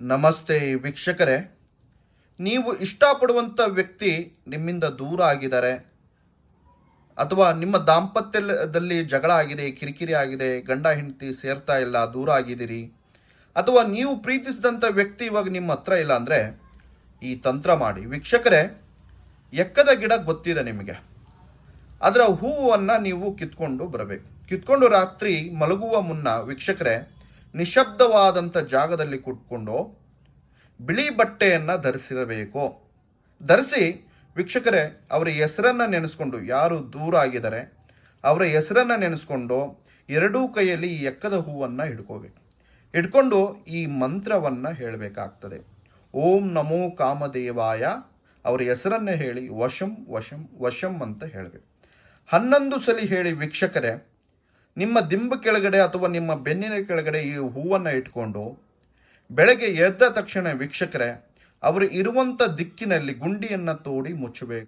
ನಮಸ್ತೆ ವೀಕ್ಷಕರೇ. ನೀವು ಇಷ್ಟಪಡುವಂಥ ವ್ಯಕ್ತಿ ನಿಮ್ಮಿಂದ ದೂರ ಆಗಿದ್ದಾರೆ. ಅಥವಾ ನಿಮ್ಮ ದಾಂಪತ್ಯದಲ್ಲಿ ಜಗಳ ಆಗಿದೆ, ಕಿರಿಕಿರಿ ಆಗಿದೆ, ಗಂಡ, ಹೆಂಡತಿ ಸೇರ್ತಾ ಇಲ್ಲ, ದೂರ ಆಗಿದ್ದೀರಿ. ಅಥವಾ ನೀವು ಪ್ರೀತಿಸಿದಂಥ ವ್ಯಕ್ತಿ ಇವಾಗ ನಿಮ್ಮ ಹತ್ರ ಇಲ್ಲ ಅಂದರೆ ಈ ತಂತ್ರ ಮಾಡಿ. ವೀಕ್ಷಕರೇ, ಎಕ್ಕದ ಗಿಡ ಗೊತ್ತಿದೆ ನಿಮಗೆ. ಅದರ ಹೂವನ್ನು ನೀವು ಕಿತ್ಕೊಂಡು ಬರಬೇಕು. ಕಿತ್ಕೊಂಡು ರಾತ್ರಿ ಮಲಗುವ ಮುನ್ನ ವೀಕ್ಷಕರೇ ನಿಶಬ್ದವಾದಂಥ ಜಾಗದಲ್ಲಿ ಕುಟ್ಕೊಂಡು ಬಿಳಿ ಬಟ್ಟೆಯನ್ನು ಧರಿಸಿರಬೇಕು. ಧರಿಸಿ ವೀಕ್ಷಕರೇ, ಅವರ ಹೆಸರನ್ನು ನೆನೆಸ್ಕೊಂಡು, ಯಾರು ದೂರ ಆಗಿದ್ದಾರೆ, ಅವರ ಹೆಸರನ್ನು ನೆನೆಸ್ಕೊಂಡು ಎರಡೂ ಕೈಯಲ್ಲಿ ಈ ಎಕ್ಕದ ಹೂವನ್ನು ಹಿಡ್ಕೋಬೇಕು. ಹಿಡ್ಕೊಂಡು ಈ ಮಂತ್ರವನ್ನು ಹೇಳಬೇಕಾಗ್ತದೆ. ಓಂ ನಮೋ ಕಾಮದೇವಾಯ, ಅವರ ಹೆಸರನ್ನು ಹೇಳಿ, ವಶಂ ವಶಂ ವಶಂ ಅಂತ ಹೇಳಬೇಕು. ಹನ್ನೊಂದು ಸಲ ಹೇಳಿ ವೀಕ್ಷಕರೇ ನಿಮ್ಮ ದಿಂಬು ಕೆಳಗಡೆ ಅಥವಾ ನಿಮ್ಮ ಬೆನ್ನಿನ ಕೆಳಗಡೆ ಈ ಹೂವನ್ನು ಇಟ್ಕೊಂಡು ಬೆಳಗ್ಗೆ ಎದ್ದ ತಕ್ಷಣ ವೀಕ್ಷಕರೇ, ಅವರು ಇರುವಂಥ ದಿಕ್ಕಿನಲ್ಲಿ ಗುಂಡಿಯನ್ನು ತೋಡಿ ಮುಚ್ಚಬೇಕು.